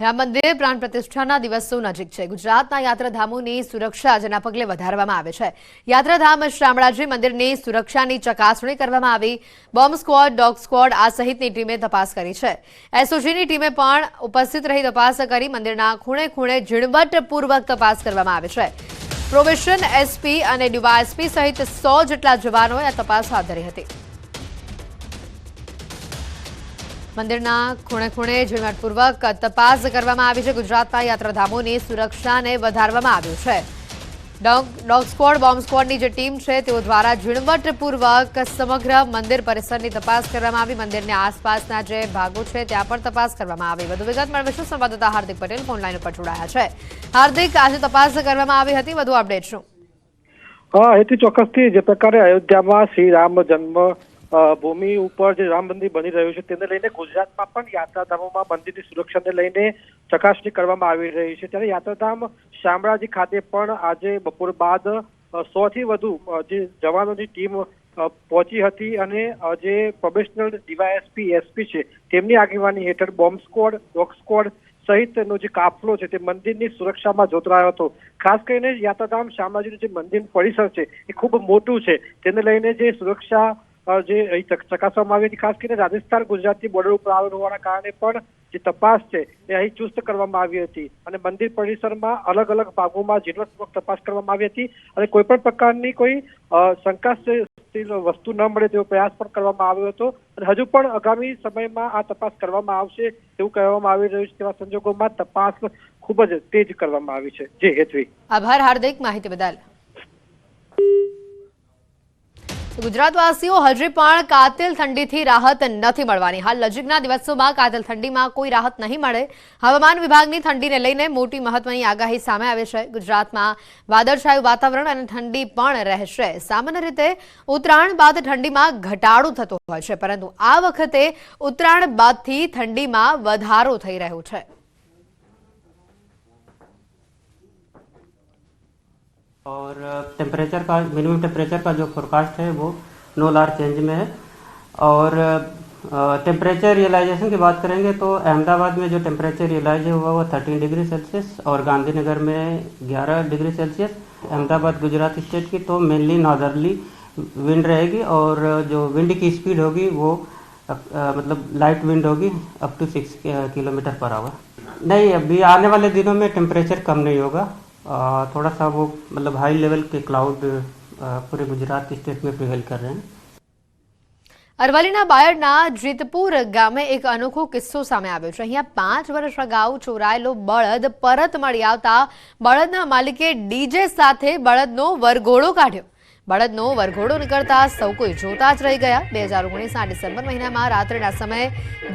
રામ મંદિર પ્રાણ પ્રતિષ્ઠાના દિવસો નજીક છે. ગુજરાતના યાત્રાધામોની સુરક્ષા જેના પગલે વધારવામાં આવે છે. યાત્રાધામ શામળાજી મંદિરની સુરક્ષાની ચકાસણી કરવામાં આવી. બોમ્બ સ્ક્વોડ, ડોગ સ્ક્વોડ આ સહિતની ટીમે તપાસ કરી છે. એસઓજીની ટીમે પણ ઉપસ્થિત રહી તપાસ કરી મંદિરના ખૂણે ખૂણે ઝીણવટપૂર્વક તપાસ કરવામાં આવે છે. પ્રોબેશન એસપી અને ડીવાયએસપી સહિત સો જેટલા જવાનોએ આ તપાસ હાથ ધરી હતી. મંદિરના ખૂણે ખૂણે ઝીણવટપૂર્વક તપાસ કરવામાં આવી છે. ગુજરાતના યાત્રાધામોની સુરક્ષાને વધારવામાં આવ્યું છે. ડોગ સ્ક્વોડ બોમ્બ સ્ક્વોડની જે ટીમ છે, તેઓ દ્વારા ઝીણવટપૂર્વક સમગ્ર મંદિર પરિસરની તપાસ કરવામાં આવી. મંદિરની આસપાસના જે ભાગો છે, ત્યાં પણ તપાસ કરવામાં આવી. વધુ વિગત મેળવીશું સંવાદદાતા હાર્દિક પટેલ ફોનલાઈન ઉપર જોડાયા છે. હાર્દિક, આજે તપાસ કરવામાં આવી હતી. વધુ અપડેટ શું? હા, એથી ચોક્કસથી જે પ્રકારે અયોધ્યામાં શ્રી રામ જન્મ ભૂમિ ઉપર જે રામ મંદિર બની રહ્યું છે, તેને લઈને ગુજરાતમાં પણ યાત્રાધામોમાં મંદિરની સુરક્ષાને લઈને ચકાસણી કરવામાં આવી રહી છે. ત્યારે યાત્રાધામ શામળાજી ખાતે પણ આજે બપોર બાદ સો થી વધુ જે જવાનોની ટીમ પહોંચી હતી અને જે પ્રોબેશનલ ડીવાયએસપી, એસપી છે, તેમની આગેવાની હેઠળ બોમ્બ સ્ક્વોડ, ડોગ સ્ક્વોડ સહિતનો જે કાફલો છે, તે મંદિરની સુરક્ષામાં જોતરાયો હતો. ખાસ કરીને યાત્રાધામ શામળાજીનું જે મંદિર પરિસર છે, એ ખૂબ મોટું છે. તેને લઈને જે સુરક્ષા જે અહીં ચકાસવામાં આવી હતી. ખાસ કરીને રાજસ્થાન ગુજરાતની બોર્ડર ઉપર આવેલ હોવાના કારણે પણ જે તપાસ છે એ અહીં ચુસ્ત કરવામાં આવી હતી. અને મંદિર પરિસરમાં અલગ અલગ ભાગોમાં ઝીણવટપૂર્વક તપાસ કરવામાં આવી હતી. અને કોઈ પણ પ્રકારની કોઈ શંકાસ્પદ વસ્તુ ન મળે તેવો પ્રયાસ પણ કરવામાં આવ્યો હતો. અને હજુ પણ આગામી સમયમાં આ તપાસ કરવામાં આવશે તેવું કહેવામાં આવી રહ્યું છે તેવા સંજોગોમાં તપાસ ખૂબ જ તેજ કરવામાં આવી છે. જે હેતવી આભાર, હાર્દિક માહિતી બદલ. ગુજરાતવાસીઓ હજી પણ કાતિલ ઠંડીથી રાહત નથી મળવાની. હાલ નજીકના દિવસોમાં કાતિલ ઠંડીમાં કોઈ રાહત નહીં મળે. હવામાન વિભાગની ઠંડીને લઈને મોટી મહત્વની આગાહી સામે આવે છે. ગુજરાતમાં વાદળછાયું વાતાવરણ અને ઠંડી પણ રહેશે. સામાન્ય રીતે ઉત્તરાયણ બાદ ઠંડીમાં ઘટાડો થતો હોય છે, પરંતુ આ વખતે ઉત્તરાયણ બાદથી ઠંડીમાં વધારો થઈ રહ્યો છે. और टेम्परेचर का मिनिमम टेम्परेचर का जो फोरकास्ट है वो नो लार चेंज में है। और टेम्परेचर रियलाइजेशन की बात करेंगे तो अहमदाबाद में जो टेम्परेचर रियलाइज़ हुआ वो 13 डिग्री सेल्सियस और गांधीनगर में 11 degree Celsius Ahmedabad Gujarat state की तो मेनली नॉर्दर्ली विंड रहेगी और जो विंड की स्पीड होगी वो अ, मतलब लाइट विंड होगी up to six kilometre per hour नहीं अभी आने वाले दिनों में टेम्परेचर कम नहीं होगा। थोड़ा सा वो मतलब हाई लेवल के क्लाउड पूरे गुजरात स्टेट में प्रिवेल कर रहे हैं અરવલ્લીના બાયડના જીતપુર ગામે એક અનોખો કિસ્સો સામે આવ્યો છે અહીંયા પાંચ વર્ષ અગાઉ ચોરાયેલો બળદ પરત મળી આવતા બળદના માલિકે ડીજે સાથે બળદનો વરઘોડો કાઢ્યો બળદનો વરઘોડો નીકળતા સૌ કોઈ જોતા જ રહી ગયા. બે હજાર ઓગણીસના ડિસેમ્બર મહિનામાં રાત્રિના સમયે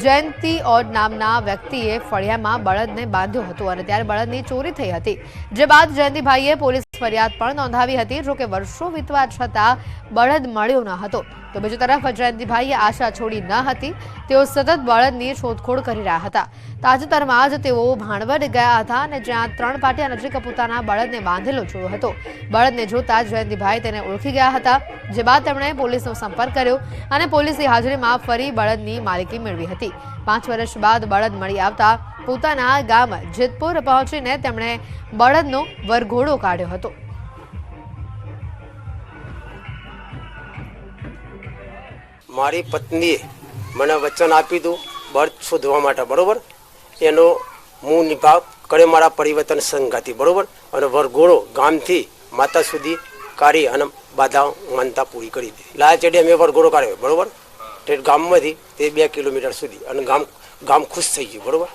જયંતિ ઓડ નામના વ્યક્તિએ ફળિયામાં બળદને બાંધ્યો હતો અને ત્યારે બળદની ચોરી થઈ હતી. જે બાદ જયંતિભાઈએ પોલીસ ફરિયાદ પણ નોંધાવી હતી, જોકે વર્ષો વીતવા છતાં બળદ મળ્યો ન હતો. તો બીજી તરફ જયંતિભાઈએ આશા છોડી ન હતી. તેઓ સતત બળદની શોધખોળ કરી રહ્યા હતા. તાજેતરમાં જ તેઓ ભાણવડ ગયા હતા અને જ્યાં ત્રણ પાટિયા નજીક પોતાના બળદને બાંધેલો જોયો હતો. બળદને જોતા જયંતિભાઈ તેને ઓળખી ગયા હતા, જે બાદ તેમણે પોલીસનો સંપર્ક કર્યો અને પોલીસની હાજરીમાં ફરી બળદની માલિકી મેળવી હતી. પાંચ વર્ષ બાદ બળદ મળી આવતા પોતાના ગામ જેતપુર પહોંચીને તેમણે બળદનો વરઘોડો કાઢ્યો હતો. મારી પત્નીએ મને વચન આપી દઉં, બર્થ શોધવા માટે, બરાબર? એનો હું નિભાવ કરે મારા પરિવર્તન સંઘાતી બરાબર? અને વરઘોડો ગામથી માતા સુધી કાઢી અને બાધા માનતા પૂરી કરી દીધી લાયા ચડી અમે વરઘોડો કાઢ્યો, બરાબર? તે ગામમાંથી તે બે કિલોમીટર સુધી અને ગામ ગામ ખુશ થઈ ગયું, બરોબર?